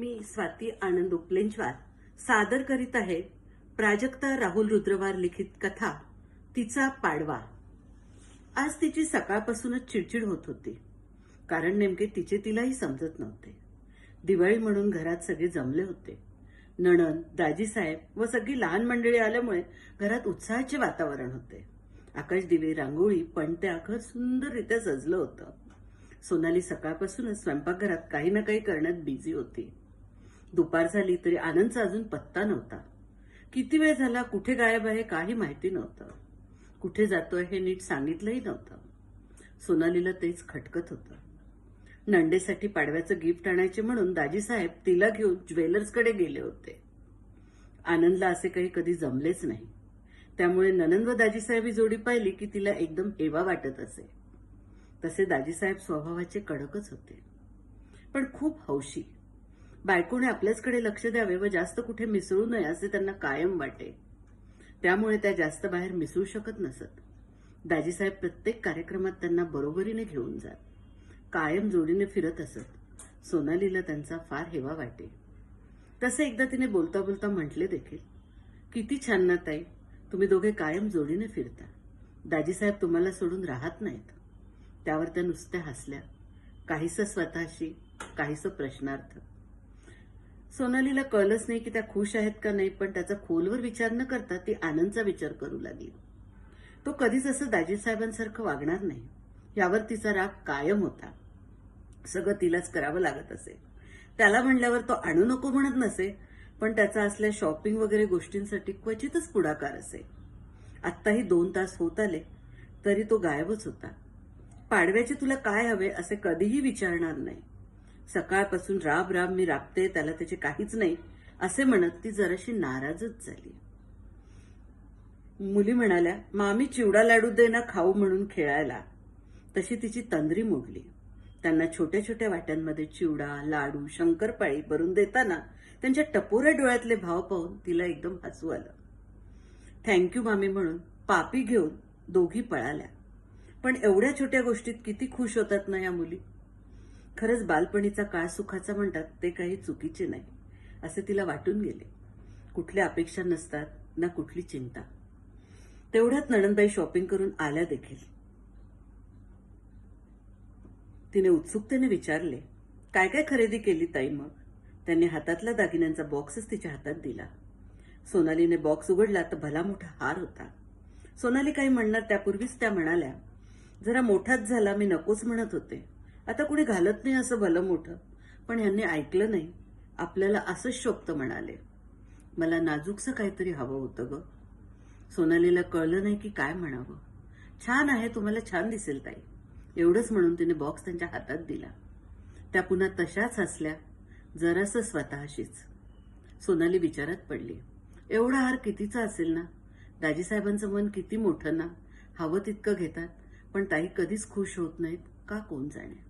मी स्वाती आनंद उपलेंजवार. सादर करीत आहे प्राजक्ता राहुल रुद्रवार लिखित कथा तिचा पाडवा. आज तिची सकाळपासूनच चिडचिड होत होती. कारण नेमके तिचे तिलाही समजत नव्हते. दिवाळी म्हणून घरात सगळे जमले होते. नणन दाजीसाहेब व सगळी लहान मंडळी आल्यामुळे घरात उत्साहाचे वातावरण होते. आकाश दिवे रांगोळी पण ते घर सुंदररित्या सजलं होतं. सोनाली सकाळपासूनच स्वयंपाकघरात काही ना काही करण्यात बिझी होती. दुपार झाली तरी आनंदचा अजून पत्ता नव्हता. किती वेळ झाला कुठे गायब आहे काही माहिती नव्हतं. कुठे जातोय हे नीट सांगितलंही नव्हतं. सोनालीला तेच खटकत होतं. नंडेसाठी पाडव्याचं गिफ्ट आणायचे म्हणून दाजीसाहेब तिला घेऊन ज्वेलर्सकडे गेले होते. आनंदला असे काही कधी जमलेच नाही. त्यामुळे ननंद व दाजीसाहेब ही जोडी पाहिली की तिला एकदम हेवा वाटत असे. तसे दाजीसाहेब स्वभावाचे कडकच होते. पण खूप हौशी. बायकोने आपल्याचकडे लक्ष द्यावे व जास्त कुठे मिसळू नये असे त्यांना कायम वाटे. त्यामुळे त्या जास्त बाहेर मिसळू शकत नसत. दाजीसाहेब प्रत्येक कार्यक्रमात त्यांना बरोबरीने घेऊन जात. कायम जोडीने फिरत असत. सोनालीला त्यांचा फार हेवा वाटे. तसे एकदा तिने बोलता बोलता म्हटले देखील किती छान ना ताई तुम्ही दोघे कायम जोडीने फिरता. दाजीसाहेब तुम्हाला सोडून राहत नाहीत. त्यावर त्या नुसत्या हसल्या. काहीसं स्वतःशी काहीसं प्रश्नार्थ. सोनालीला कळलंच नाही की त्या खुश आहेत का नाही पण त्याचा खोलवर विचार न करता ती आनंदचा विचार करू लागली. तो कधीच असं दाजीसाहेबांसारखं वागणार नाही. यावर तिचा राग कायम होता. सगळं तिलाच करावं लागत असे. त्याला म्हणल्यावर तो आणू नको म्हणत नसे पण त्याचा असल्या शॉपिंग वगैरे गोष्टींसाठी क्वचितच पुढाकार असे. आत्ताही दोन तास होत आले तरी तो गायबच होता. पाडव्याचे तुला काय हवे असे कधीही विचारणार नाही. सकाळपासून राब राब मी राबते त्याला त्याचे काहीच नाही. असे म्हणत ती जराशी नाराजच झाली. मुली म्हणाल्या मामी चिवडा लाडू दे ना खाऊ म्हणून खेळायला. तशी तिची तंद्री मोडली. त्यांना छोट्या छोट्या वाट्यांमध्ये चिवडा लाडू शंकरपाळी भरून देताना त्यांच्या टपोऱ्या डोळ्यातले भाव पाहून तिला एकदम हसू आलं. थँक्यू मामी म्हणून पापी घेऊन दोघी पळाल्या. पण एवढ्या छोट्या गोष्टीत किती खुश होतात ना या मुली? खरंच बालपणीचा काळ सुखाचा म्हणतात ते काही चुकीचे नाही असे तिला वाटून गेले. कुठल्या अपेक्षा नसतात ना कुठली चिंता. तेवढ्यात नणंदबाई शॉपिंग करून आल्या देखील. तिने उत्सुकतेने विचारले काय काय खरेदी केली ताई मग? त्यांनी हातातला दागिन्यांचा बॉक्सच तिच्या हातात दिला. सोनालीने बॉक्स उघडला तर भला मोठा हार होता. सोनाली काही म्हणणार त्यापूर्वीच त्या म्हणाल्या जरा मोठाच झाला मी नकोच म्हणत होते. आता कुणी घालत नाही असं भलं मोठं. पण ह्यांनी ऐकलं नाही. आपल्याला असंच शोभतं म्हणाले. मला नाजूकसं काहीतरी हवं होतं ग. सोनालीला कळलं नाही की काय म्हणावं. छान आहे तुम्हाला छान दिसेल ताई. एवढंच म्हणून तिने बॉक्स त्यांच्या हातात दिला. त्या पुन्हा तशाच हसल्या. जरासं स्वतःशीच. सोनाली विचारात पडली. एवढा हार कितीचा असेल ना? दाजीसाहेबांचं मन किती मोठं ना? हवं तितकं घेतात. पण ताई कधीच खुश होत नाहीत. का कोण जाणे?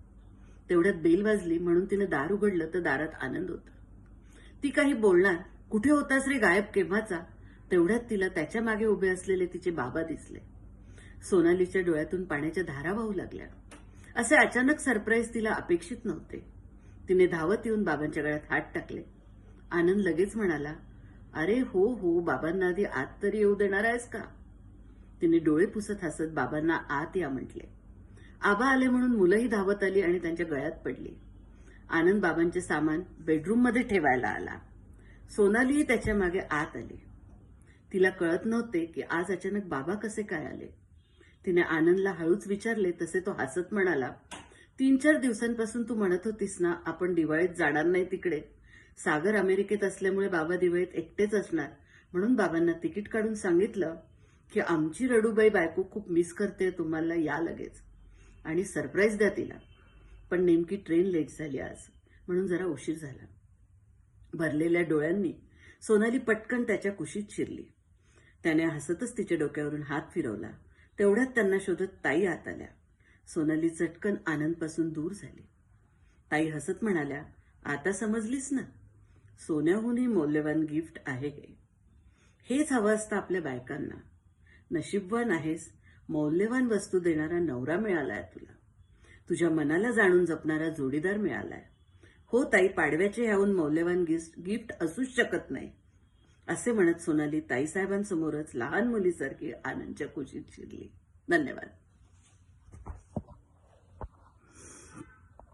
तेवढ्यात बेल वाजली म्हणून तिनं दार उघडलं तर दारात आनंद होता. ती काही बोलणार कुठे होतास रे गायब केव्हाचा? तेवढ्यात तिला त्याच्यामागे उभे असलेले तिचे बाबा दिसले. सोनालीच्या डोळ्यातून पाण्याच्या धारा वाहू लागल्या. असे अचानक सरप्राईज तिला अपेक्षित नव्हते. तिने धावत येऊन बाबांच्या गळ्यात हात टाकले. आनंद लगेच म्हणाला अरे हो हो बाबांना आधी आत तरी येऊ देणार आहेस का? तिने डोळे पुसत हसत बाबांना आत या म्हटले. आबा आले म्हणून मुलंही धावत आली आणि त्यांच्या गळ्यात पडली. आनंद बाबांचे सामान बेडरूममध्ये ठेवायला आला. सोनालीही त्याच्यामागे आत आली. तिला कळत नव्हते की आज अचानक बाबा कसे काय आले. तिने आनंदला हळूच विचारले तसे तो हसत म्हणाला तीन चार दिवसांपासून तू म्हणत होतीस ना आपण दिवाळीत जाणार नाही तिकडे. सागर अमेरिकेत असल्यामुळे बाबा दिवाळीत एकटेच असणार. म्हणून बाबांना तिकीट काढून सांगितलं की आमची रडूबाई बायको खूप मिस करते तुम्हाला या लगेच. आणि सरप्राईज द्या तिला. पण नेमकी ट्रेन लेट झाली आज म्हणून जरा उशीर झाला. भरलेल्या डोळ्यांनी सोनाली पटकन त्याच्या कुशीत शिरली. त्याने हसतच तिच्या डोक्यावरून हात फिरवला. तेवढ्यात त्यांना शोधत ताई आत आल्या. सोनाली चटकन आनंदपासून दूर झाली. ताई हसत म्हणाल्या आता समजलीस ना? सोन्याहूनही मौल्यवान गिफ्ट आहे हे. हेच हवं असतं आपल्या बायकांना. नशीबवान आहेस मौल्यवान वस्तू देणारा नवरा मिळालाय तुला. तुझ्या मनाला जाणून जपणारा जोडीदार मिळालाय. हो ताई पाडव्याचे ह्याहून मौल्यवान गिफ्ट गिफ्ट असूच शकत नाही असे म्हणत सोनाली ताईसाहेबांसमोरच लहान मुलीसारखी आनंदच्या खुशीत शिरली. धन्यवाद.